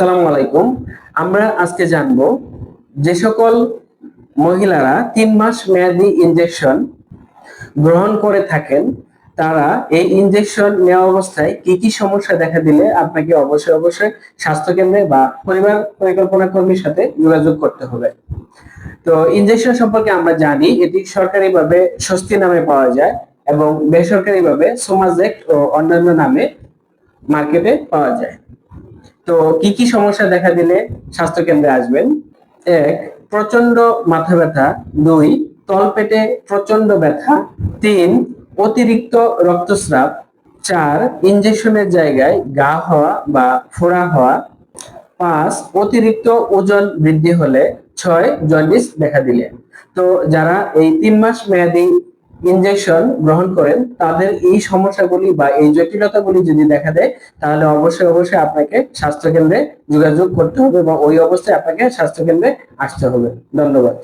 আসসালামু আলাইকুম। আমরা আজকে জানব যে সকল মহিলারা তিন মাস মেয়াদি ইনজেকশন গ্রহণ করে থাকেন, তারা এই ইনজেকশন নেওয়া অবস্থায় কি কি সমস্যা দেখা দিলে আপনাকে অবশ্যই অবশ্যই স্বাস্থ্য কেন্দ্রে বা পরিবার পরিকল্পনা কর্মীর সাথে যোগাযোগ করতে হবে। তো ইনজেকশন সম্পর্কে আমরা জানি এটি সরকারিভাবে স্বস্তি নামে পাওয়া যায় এবং বেসরকারিভাবে সোমাজেক্ট ও অন্যান্য নামে মার্কেটে পাওয়া যায়। তো কি কি সমস্যা দেখা দিলে স্বাস্থ্য কেন্দ্রে আসবেন? এক প্রচণ্ড মাথা ব্যথা। দুই, তলপেটে প্রচণ্ড ব্যথা। তিন, অতিরিক্ত রক্তস্রাব। চার, ইনজেকশনের জায়গায় গা হওয়া বা ফোড়া হওয়া। পাঁচ, অতিরিক্ত ওজন বৃদ্ধি হলে। ছয়, জন্ডিস দেখা দিলে। তো যারা এই তিন মাস মেয়াদি ইনজেকশন গ্রহণ করেন, তাদের এই সমস্যাগুলি বা এই জটিলতাগুলি যদি দেখা দেয়, তাহলে অবশ্যই অবশ্যই আপনাকে স্বাস্থ্যকেন্দ্রে যোগাযোগ করতে হবে এবং ওই অবস্থায় আপনাকে স্বাস্থ্যকেন্দ্রে আসতে হবে। ধন্যবাদ।